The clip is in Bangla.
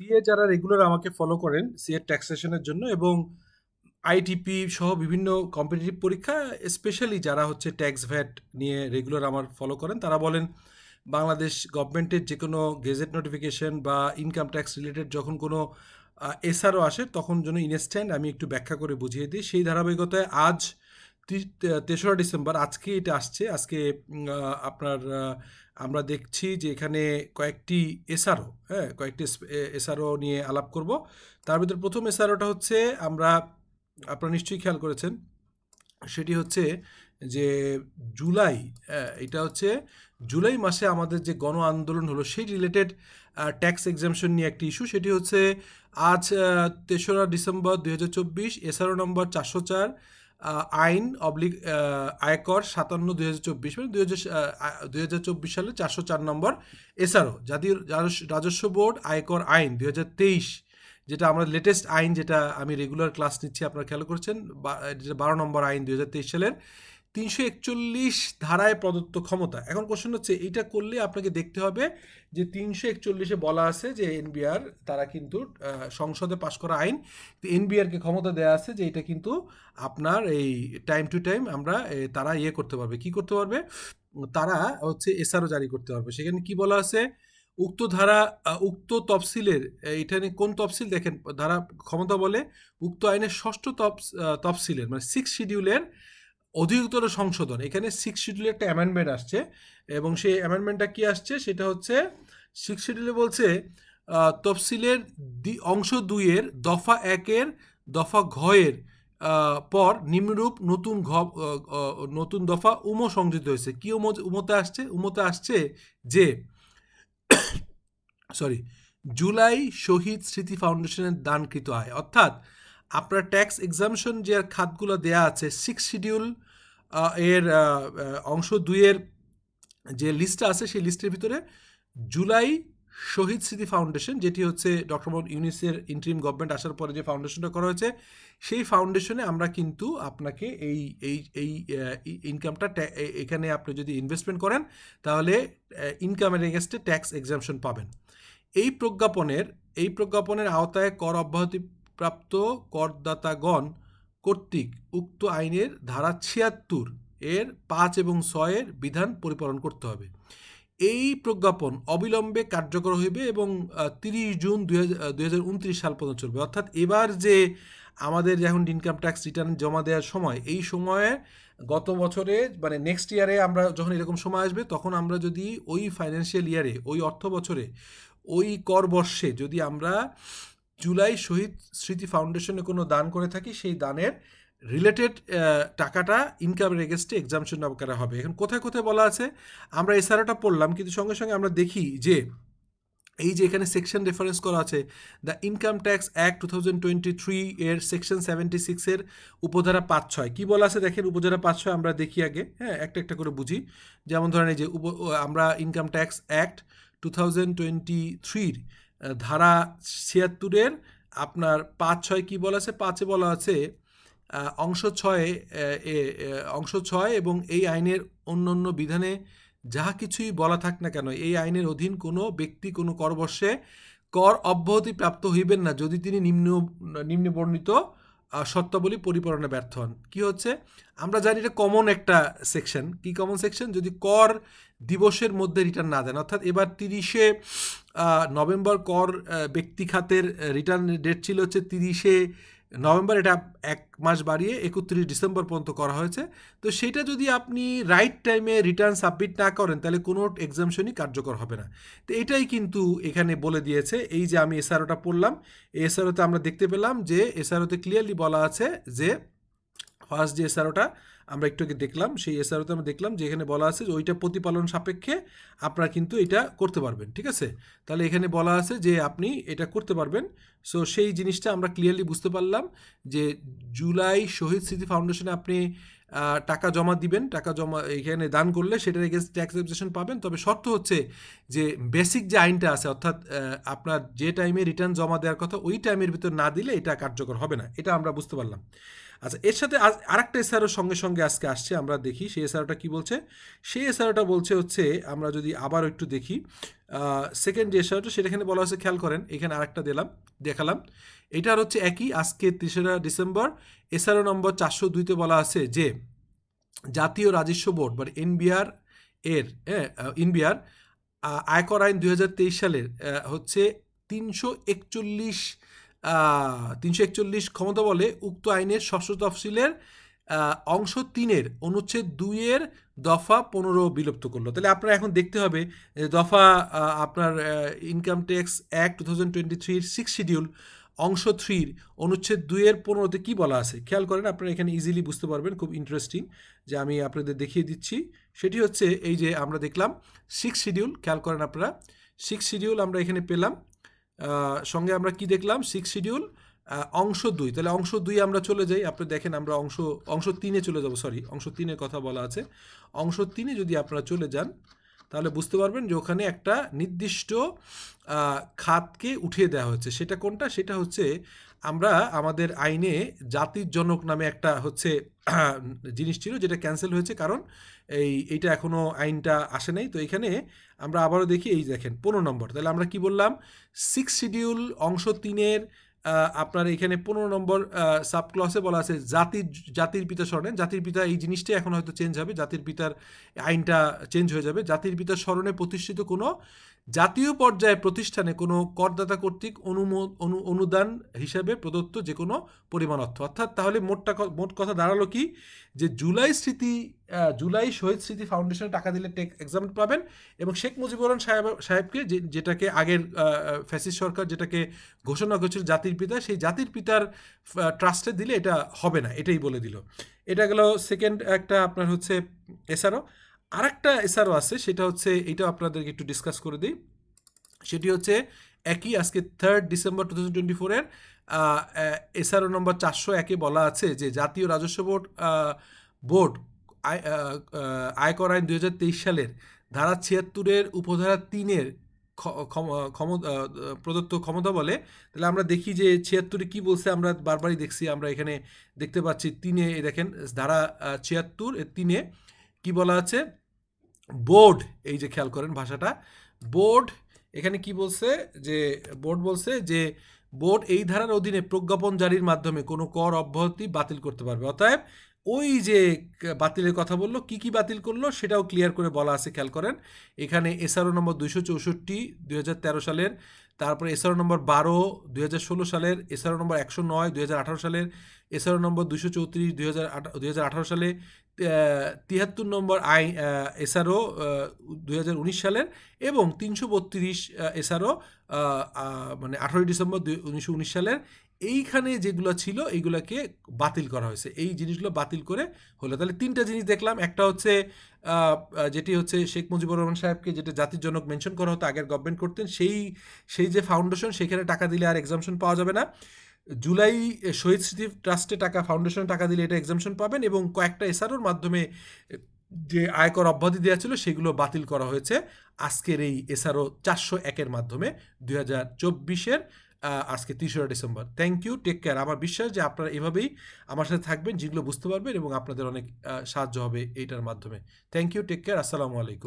সিএ যারা রেগুলার আমাকে ফলো করেন সিএ ট্যাক্সেশনের জন্য এবং আইটিপি সহ বিভিন্ন কম্পিটিটিভ পরীক্ষা স্পেশালি যারা হচ্ছে ট্যাক্স ভ্যাট নিয়ে রেগুলার আমার ফলো করেন, তারা বলেন বাংলাদেশ গভর্নমেন্টের যে কোনো গেজেট নোটিফিকেশন বা ইনকাম ট্যাক্স রিলেটেড যখন কোনো এসআরও আসে, তখন যেন ইনস্ট্যান্ট আমি একটু ব্যাখ্যা করে বুঝিয়ে দিই। সেই ধারাবাহিকতায় আজ তেসরা ডিসেম্বর, আজকে এটা আসছে, আজকে আপনার আমরা দেখছি যে এখানে কয়েকটি এসআরও হ্যাঁ কয়েকটি এসআরও নিয়ে আলাপ করব। তার ভিতরে প্রথম এসআরওটা হচ্ছে আমরা, আপনারা নিশ্চয়ই খেয়াল করেছেন, সেটি হচ্ছে যে জুলাই এটা হচ্ছে জুলাই মাসে আমাদের যে গণ আন্দোলন হলো, সেই রিলেটেড ট্যাক্স এক্সামশন নিয়ে একটি ইস্যু সেটি হচ্ছে আজ তেসরা ডিসেম্বর দুই হাজার চব্বিশ এসআরও নম্বর চারশো চার আইন অবলিক আয়কর সাতান্ন দুই হাজার চব্বিশ মানে দুই হাজার চব্বিশ সালে চারশো চার নম্বর এছাড়াও জাতীয় রাজস্ব- বোর্ড আয়কর আইন দুই হাজার তেইশ, যেটা আমরা লেটেস্ট আইন যেটা আমি রেগুলার ক্লাস নিচ্ছি, আপনারা খেয়াল করছেন যেটা বারো নম্বর আইন দুই হাজার তেইশ সালের। তিনশো একচল্লিশ ধারায় প্রদত্ত ক্ষমতা। এখন কোশ্চেন হচ্ছে এইটা করলে আপনাকে দেখতে হবে যে তিনশো একচল্লিশে বলা আছে যে এনবিআর তারা কিন্তু সংসদে পাশ করা আইন এনবিআরকে ক্ষমতা দেওয়া আছে যে এটা কিন্তু আপনার এই টাইম টু টাইম আমরা তারা ইয়ে করতে পারবে। কি করতে পারবে? তারা হচ্ছে এসআরও জারি করতে পারবে। সেখানে কি বলা আছে? উক্ত ধারা উক্ত তফসিলের এখানে কোন তফসিল দেখেন ধারা ক্ষমতা বলে উক্ত আইনের ষষ্ঠ আহ, তফসিলের মানে সিক্স শিডিউলের অধিকতর সংশোধন। এখানে সিক্স শিডিউলে একটা অ্যামেন্ডমেন্ট আসছে এবং সেই অ্যামেন্ডমেন্টটা কি আসছে? সেটা হচ্ছে সিক্স শিডিউলে বলছে তফসিলের অংশ দুইয়ের, দফা একের, দফা ঘয়ের পর নিম্নরূপ নতুন ঘ নতুন দফা উমো সংযোজিত হয়েছে। কি উমো, উমোতে আসছে? উমোতে আসছে যে সরি জুলাই শহীদ স্মৃতি ফাউন্ডেশনের দানকৃত আয়। অর্থাৎ আপনার ট্যাক্স এক্সামশন যে খাতগুলো দেয়া আছে সিক্স শিডিউল এর অংশ দুইয়ের যে লিস্টটা আছে, সেই লিস্টের ভিতরে জুলাই শহীদ স্মৃতি ফাউন্ডেশন যেটি হচ্ছে ডক্টর মোহাম্মদ ইউনিসের ইন্টারিম গভর্নমেন্ট আসার পরে যে ফাউন্ডেশনটা করা হয়েছে, সেই ফাউন্ডেশনে আমরা কিন্তু আপনাকে এই এই এই ইনকামটা এখানে আপনি যদি ইনভেস্টমেন্ট করেন, তাহলে ইনকামের এগেনস্টে ট্যাক্স এক্সামশন পাবেন। এই প্রজ্ঞাপনের এই প্রজ্ঞাপনের আওতায় কর অব্যাহতি প্রাপ্ত করদাতাগণ কর্তৃক উক্ত আইনের ধারা ছিয়াত্তর এর পাঁচ এবং ছয়ের বিধান পরিপালন করতে হবে। এই প্রজ্ঞাপন অবিলম্বে কার্যকর হইবে এবং তিরিশ জুন দুই হাজার উনত্রিশ সাল পর্যন্ত চলবে। অর্থাৎ এবার যে আমাদের যখন ইনকাম ট্যাক্স রিটার্ন জমা দেওয়ার সময়, এই সময়ে গত বছরে মানে নেক্সট ইয়ারে আমরা যখন এরকম সময় আসবে, তখন আমরা যদি ওই ফাইন্যান্সিয়াল ইয়ারে ওই অর্থ বছরে ওই কর বর্ষে যদি আমরা জুলাই শহীদ স্মৃতি ফাউন্ডেশনে কোনো দান করে থাকি, সেই দানের রিলেটেড টাকাটা ইনকামের এগেনস্টে এক্সামশন করা হবে। এখন কোথায় কোথায় বলা আছে? আমরা এসআরওটা পড়লাম, কিন্তু সঙ্গে সঙ্গে আমরা দেখি যে এই যে এখানে সেকশন রেফারেন্স করা আছে the income tax act two thousand twenty three এর সেকশন সেভেন্টি সিক্সের উপধারা পাঁচ ছয়। কী বলা আছে? দেখেন উপধারা পাঁচ ছয় আমরা দেখি আগে হ্যাঁ একটা একটা করে বুঝি। যেমন ধরেন এই যে আমরা income tax act two thousand twenty থ্রির ধারা ছিয়াত্তরের আপনার পাঁচ ছয় কি বলা আছে? পাঁচে বলা আছে অংশ ছয়ে এ, অংশ ছয় এবং এই আইনের অন্য অন্য বিধানে যাহা কিছুই বলা থাক না কেন এই আইনের অধীন কোনো ব্যক্তি কোনো করবর্ষে কর অব্যাহতি প্রাপ্ত হইবেন না যদি তিনি নিম্ন নিম্নে বর্ণিত আহ, শর্তাবলী পরিপালনে ব্যর্থ হন। কি হচ্ছে? আমরা জানি এটা কমন একটা সেকশন কি কমন সেকশন যদি কর দিবসের মধ্যে রিটার্ন না দেন। অর্থাৎ এবার তিরিশে নভেম্বর কর ব্যক্তি খাতের রিটার্ন ডেট ছিল হচ্ছে তিরিশে নভেম্বর। এটা এক মাস বাড়িয়ে একত্রিশ ডিসেম্বর পর্যন্ত করা হয়েছে। তো সেটা যদি আপনি রাইট টাইমে রিটার্ন সাবমিট না করেন, তাহলে কোনো এক্সামশনই কার্যকর হবে না। তো এটাই কিন্তু এখানে বলে দিয়েছে। এই যে আমি এসআরওটা পড়লাম এসআরওতে আমরা দেখতে পেলাম যে এসআরওতে ক্লিয়ারলি বলা আছে যে ফার্স্ট যে এসআরওটা আমরা একটু আগে দেখলাম, সেই এসআরওতে আমরা দেখলাম যে এখানে বলা আছে যে ওইটা প্রতিপালন সাপেক্ষে আপনারা কিন্তু এটা করতে পারবেন, ঠিক আছে? তাহলে এখানে বলা আছে যে আপনি এটা করতে পারবেন। সো সেই জিনিসটা আমরা ক্লিয়ারলি বুঝতে পারলাম যে জুলাই শহীদ স্মৃতি ফাউন্ডেশনে আপনি টাকা জমা দিবেন, টাকা জমা এখানে দান করলে সেটার এগেনস্ট ট্যাক্স এক্সেপশন পাবেন। তবে শর্ত হচ্ছে যে বেসিক যে আইনটা আছে, অর্থাৎ আপনার যে টাইমে রিটার্ন জমা দেওয়ার কথা ওই টাইমের ভিতর না দিলে এটা কার্যকর হবে না, এটা আমরা বুঝতে পারলাম। আচ্ছা এর সাথে আজ- আরেকটা এসআরও সঙ্গে সঙ্গে আজকে আসছে, আমরা দেখি। সেই এসআরওটা কি বলছে? সেই এসআরওটা বলছে হচ্ছে, আমরা যদি আবার একটু দেখি সেকেন্ড যে এসআরওটা সেটা এখানে বলা হয়েছে, খেয়াল করেন, এখানে আরেকটা দিলাম, দেখালাম। এটার হচ্ছে একই, আজকে তেসরা ডিসেম্বর এসআরও নম্বর চারশো দুইতে বলা আছে যে, জাতীয় রাজস্ব বোর্ড বা এনবিআর এর হ্যাঁ এনবিআর আয়কর আইন দুই হাজার তেইশ সালের হচ্ছে তিনশো একচল্লিশ তিনশো একচল্লিশ ক্ষমতা বলে উক্ত আইনের ষষ্ঠ তফসিলের অংশ তিনের অনুচ্ছেদ দুইয়ের দফা পনেরো বিলুপ্ত করল। তাহলে আপনার এখন দেখতে হবে যে দফা আপনার income tax act two thousand twenty থ্রির সিক্স শিডিউল অংশ থ্রির অনুচ্ছেদ দুইয়ের পনেরোতে কী বলা আছে? খেয়াল করেন, আপনারা এখানে ইজিলি বুঝতে পারবেন, খুব ইন্টারেস্টিং যে আমি আপনাদের দেখিয়ে দিচ্ছি। সেটি হচ্ছে এই যে আমরা দেখলাম সিক্স শিডিউল খেয়াল করেন আপনারা সিক্স শিডিউল আমরা এখানে পেলাম। সঙ্গে আমরা কি দেখলাম? সিক্স শিডিউল অংশ দুই। তাহলে অংশ দুই আমরা চলে যাই। আপনি দেখেন আমরা অংশ অংশ তিনে চলে যাব সরি অংশ তিনের কথা বলা আছে। অংশ তিনে যদি আপনারা চলে যান, তাহলে বুঝতে পারবেন যে ওখানে একটা নির্দিষ্ট খাতকে উঠিয়ে দেওয়া হচ্ছে সেটা কোনটা? সেটা হচ্ছে আমরা আমাদের আইনে জাতির জনক নামে একটা হচ্ছে, জিনিস ছিল যেটা ক্যান্সেল হয়েছে কারণ এই, এইটা এখনও আইনটা আসে নাই। তো এখানে আমরা আবারও দেখি, এই দেখেন, পনেরো নম্বর। তাহলে আমরা কি বললাম? সিক্স শিডিউল অংশ তিনের আপনার এখানে পনেরো নম্বর সাব ক্লসে বলা আছে, জাতির জাতির পিতা স্মরণে। জাতির পিতা এই জিনিসটাই এখন হয়তো চেঞ্জ হবে। জাতির পিতার আইনটা চেঞ্জ হয়ে যাবে। জাতির পিতার স্মরণে প্রতিষ্ঠিত কোনো জাতীয় পর্যায়ে প্রতিষ্ঠানে কোনো করদাতা কর্তৃক অনুমো, অনু, অনুদান হিসাবে প্রদত্ত যে কোনো পরিমাণ অর্থ। অর্থাৎ তাহলে মোটটা মোট কথা দাঁড়াল কি? যে জুলাই স্মৃতি জুলাই শহীদ স্মৃতি ফাউন্ডেশনে টাকা দিলে টেক এক্সাম পাবেন এবং শেখ মুজিবুর রহমান সাহেব, সাহেবকে যেটাকে আগের ফ্যাসিস সরকার যেটাকে ঘোষণা করেছিল জাতির পিতা, সেই জাতির পিতার ট্রাস্টে দিলে এটা হবে না, এটাই বলে দিল। এটা গেল সেকেন্ড একটা আপনার হচ্ছে এছাড়াও আরেকটা এসআরও আছে, সেটা হচ্ছে, এটা আপনাদেরকে একটু ডিসকাস করে দিই। সেটি হচ্ছে একই, আজকে third December two thousand twenty ফোরের এসআরও নম্বর চারশো একে বলা আছে যে জাতীয় রাজস্ব বোর্ড বোর্ড আয়কর আইন দুই হাজার তেইশ সালের ধারা ছিয়াত্তরের উপধারা তিনের প্রদত্ত ক্ষমতা বলে। তাহলে আমরা দেখি যে ছিয়াত্তরে কি বলছে, আমরা বারবারই দেখছি, আমরা এখানে দেখতে পাচ্ছি তিনে দেখেন, ধারা ছিয়াত্তর তিনে কি বলা আছে? বোর্ড, এই যে খেয়াল করেন ভাষাটা, বোর্ড, এখানে কি বলছে যে, বোর্ড বলছে যে, বোর্ড এই ধারার অধীনে প্রজ্ঞাপন জারির মাধ্যমে কোনো কর অব্যাহতি বাতিল করতে পারবে। অতএব ওই যে বাতিলের কথা বলল, কি কি বাতিল করল সেটাও ক্লিয়ার করে বলা আছে, খেয়াল করেন। এখানে এসআরও নম্বর দুইশো চৌষট্টি দুই সালের, তারপরে এসআরও নম্বর বারো দুই সালের, এসআরও নম্বর একশো নয় দুই সালের এসআরও নম্বর দুশো চৌত্রিশ, দুই হাজার সালে তিয়াত্তর নম্বর আই এসআরও দুই হাজার উনিশ সালের এবং তিনশো বত্রিশ এসআরও মানে আঠারোই ডিসেম্বর উনিশশো উনিশ সালের। এইখানে যেগুলো ছিল, এইগুলোকে বাতিল করা হয়েছে। এই জিনিসগুলো বাতিল করে হলো। তাহলে তিনটা জিনিস দেখলাম। একটা হচ্ছে যেটি হচ্ছে শেখ মুজিবুর রহমান সাহেবকে যেটা জাতির জনক মেনশন করা হতো আগের গভর্নমেন্ট করতেন, সেই সেই যে ফাউন্ডেশন, সেখানে টাকা দিলে আর এক্সামশন পাওয়া যাবে না। জুলাই শহীদ স্মৃতি ট্রাস্টে টাকা ফাউন্ডেশনে টাকা দিলে এটা এক্সামশন পাবেন এবং কয়েকটা এসআরওর মাধ্যমে, যে আয়কর অব্যাহতি দেওয়া ছিল সেগুলো বাতিল করা হয়েছে। আজকের এই এসআরও চারশো একের মাধ্যমে দুই হাজার চব্বিশের আজকে তেসরা December. Thank you take care আমার বিশ্বাস যে আপনারা এভাবেই আমার সাথে থাকবেন, যেগুলো বুঝতে পারবেন এবং আপনাদের অনেক সাহায্য হবে এইটার মাধ্যমে। থ্যাংক ইউ টেক কেয়ার আসসালামু আলাইকুম।